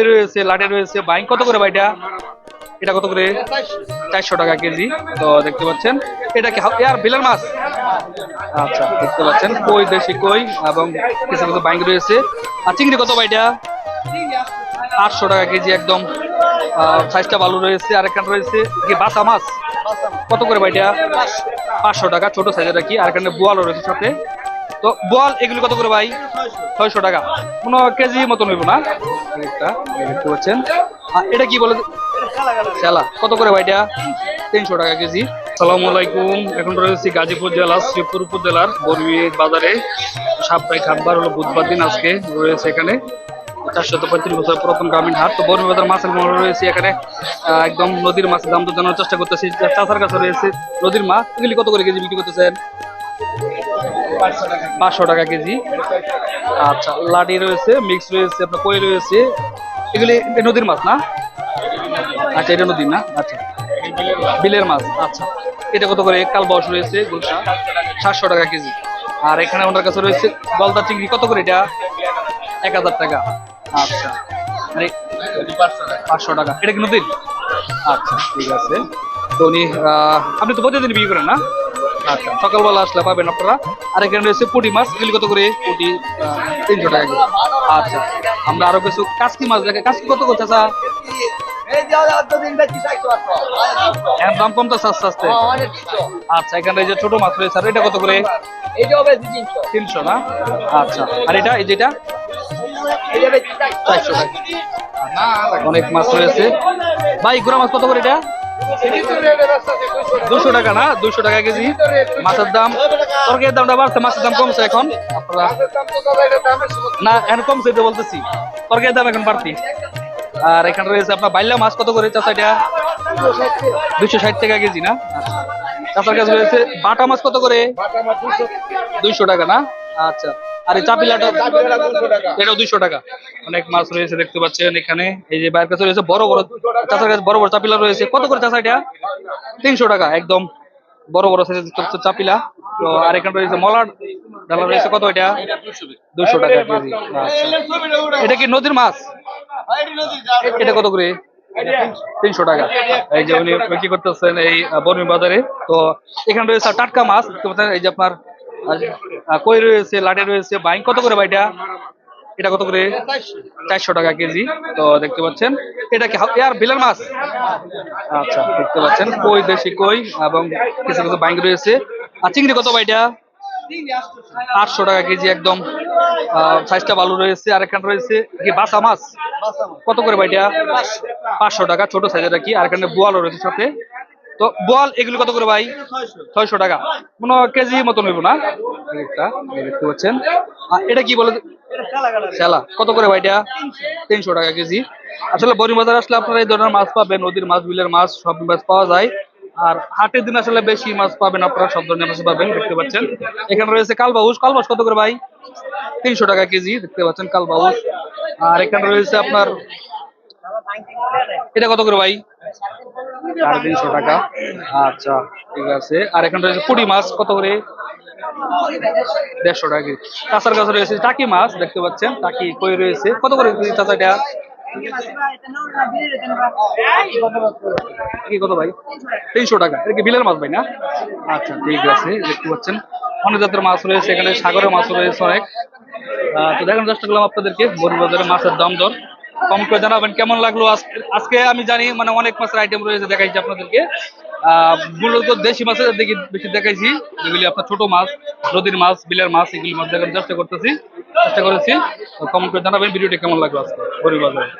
কই রয়েছে? লাটে রয়েছে। বাইং কত করে ভাইটা? এটা কত করে? চারশো টাকা কেজি। তো দেখতে পাচ্ছেন। এটা কি এয়ার বিলের মাছ? আচ্ছা দেখতে পাচ্ছেন। কই, দেশি কই এবং কিছু কিছু বাইং রয়েছে। আর চিংড়ি কত ভাইটা? আটশো টাকা কেজি একদম। সাইজটা ভালো রয়েছে। আর এখানে রয়েছে কি বাসা মাছ? কত করে ভাইটা? পাঁচশো টাকা। ছোট সাইজের কি। আর এখানে বোয়ালও রয়েছে সাথে। তো বল, এগুলি কত করে ভাই? ছয়শো টাকা। কোনো কেজি মতন হইব না? একটা, এটা কি বলে? কত করে ভাই এটা? তিনশো টাকা কেজি। সালামু আলাইকুম। এখন রয়েছি গাজীপুর জেলা, শ্রীপুর উপজেলার বরবি বাজারে। সাপ্তাহিক হাটবার হলো বুধবার দিন আজকে রয়েছে এখানে। চারশত পঁয়ত্রিশ বছর প্রথম গ্রামীণ হাট। তো বরবি বাজার মাছের মহল রয়েছে এখানে। একদম নদীর মাছের দাম তো জানার চেষ্টা করতেছি। চাষার কাছে রয়েছে নদীর মাছ। এগুলি কত করে কেজি বিক্রি করতেছেন? পাঁচশো টাকা কেজি। আচ্ছা লাডি রয়েছে, মিক্স রয়েছে, আপনার কই রয়েছে? এগুলি নদীর মাছ না? আচ্ছা এটা নদীর না? আচ্ছা। বিলের মাছ আচ্ছা। এটা কত করে? কাল বস রয়েছে গুলশা সাতশো টাকা কেজি। আর এখানে ওনার কাছে রয়েছে গলদা চিংড়ি। কত করে এটা? এক হাজার টাকা। আচ্ছা। আরে পাঁচশো টাকা। এটা কি নদীর? আচ্ছা ঠিক আছে। তো উনি আপনি তো প্রতিদিন বিক্রি করেন না? আচ্ছা সকালবেলা আসলে পাবেন আপনারা। আর এখানে রয়েছে পুঁটি মাছ কত করে? পুঁটি তিনশো টাকা আচ্ছা আমরা আরও কিছু কাসকি মাছ দেখে কাসকি কত করছে আস্তে আচ্ছা যে ছোট মাছ রয়েছে, আর এটা কত করে? তিনশো না? আচ্ছা আর এটা, এই চারশো অনেক মাছ রয়েছে। ভাই, গুড়া মাছ কত করে এটা? দুশো টাকা না? দুশো টাকা কেজি। মাছের দাম, তরকারির দামটা বাড়ছে, মাছের দাম কমছে এখন। না, এখন কমছে এটা বলতেছি। তরকারির দাম এখন বাড়তি। আর এখানে রয়েছে আপনার বাইলা মাছ, কত করে চাষা এটা? দুশো ষাট টাকা কেজি না? চাষার কাছে রয়েছে বাটা মাছ কত করে? দুইশো টাকা না? আচ্ছা। আর এই চাপিলাটা এটাও দুইশো টাকা। অনেক মাছ রয়েছে দেখতে পাচ্ছেন এখানে। এই যে বাইরের কাছে রয়েছে বড় বড় চাষার কাছে বড় বড় চাপিলা রয়েছে। কত করে চাষা এটা? তিনশো টাকা একদম। বড় বড় সাইজের চাপিলা। তো আর এখানে রয়েছে মলার ডালা রয়েছে। কত এটা? দুশো টাকা কেজি। আচ্ছা। এটা কি নদীর মাছ? এটা কত করে? তিনশো টাকা। এই যে উনি বিক্রি করতেছেন এই বর্মি বাজারে। তো এখানে রয়েছে টাটকা মাছ। এই যে আপনার কই রয়েছে? লাটে রয়েছে। বাইং কত করে ভাইটা? এটা কত করে? চারশো টাকা কেজি। তো দেখতে পাচ্ছেন। এটা কি এয়ার বিলের মাছ? আচ্ছা দেখতে পাচ্ছেন। কই দেশি কই এবং কিছু কিছু বাইং রয়েছে। আর চিংড়ি কত ভাইটা? আটশো টাকা কেজি একদম। সাইজটা ভালো রয়েছে। আর এখানে রয়েছে কি বাসা মাছ? কত করে ভাইটা? পাঁচশো টাকা। ছোট সাইজের কি। আর এখানে বোয়ালও রয়েছে সাথে। তো বল এগুলো কত করে ভাই? ছয়শো টাকা। কোনো কেজি মতন হইব না? একটা দেখতে পাচ্ছেন। আর এটা কি বলে? চেলা কত করে ভাইটা তিনশো টাকা কেজি। আসলে বড়ি বাজার আসলে আপনারা এই ধরনের মাছ পাবেন, নদীর মাছ, বিলের মাছ, সব মাছ পাওয়া যায়। আর হাটের দিন আসলে বেশি মাছ পাবেন আপনারা, সব ধরনের মাছ পাবেন, দেখতে পাচ্ছেন। এখানে রয়েছে কালবাউস। কালবাউস কত করে ভাই? তিনশো টাকা কেজি, দেখতে পাচ্ছেন কালবাউস। আর এখানে রয়েছে আপনার, এটা কত করে ভাই? সাড়ে তিনশো টাকা। আচ্ছা ঠিক আছে। আর এখানে রয়েছে পুঁটি মাছ, কত করে? দেড়শো টাকা কাঁচার কাছে রয়েছে টাকি মাছ, দেখতে পাচ্ছেন। টাকি কই রয়েছে? কত করে চাচা এটা? কত ভাই? তিনশো টাকা। এটা কি বিলের মাছ ভাই না? আচ্ছা ঠিক আছে। দেখতে পাচ্ছেন। অনেক জাতের মাছ রয়েছে, এখানে সাগরের মাছ রয়েছে অনেক। তো দেখানোর চেষ্টা করলাম আপনাদেরকে। বনবাজারে মাছের দাম দর। কম করে জানাবেন কেমন লাগল আজ- আজকে আমি জানি মানে অনেক মাছের আইটেম রয়েছে, দেখাইছি আপনাদেরকে। মূলত দেশি মাছের দিকে বেশি দেখাইছি, যেগুলি আপনার ছোট মাছ, নদীর মাছ, বিলের মাছ, এগুলি মাছ দেখানোর চেষ্টা করতেছি, চেষ্টা করেছি। কমেন্ট করে জানাবেন, ভিডিওটি কেমন লাগল আজকে? বনবাজারে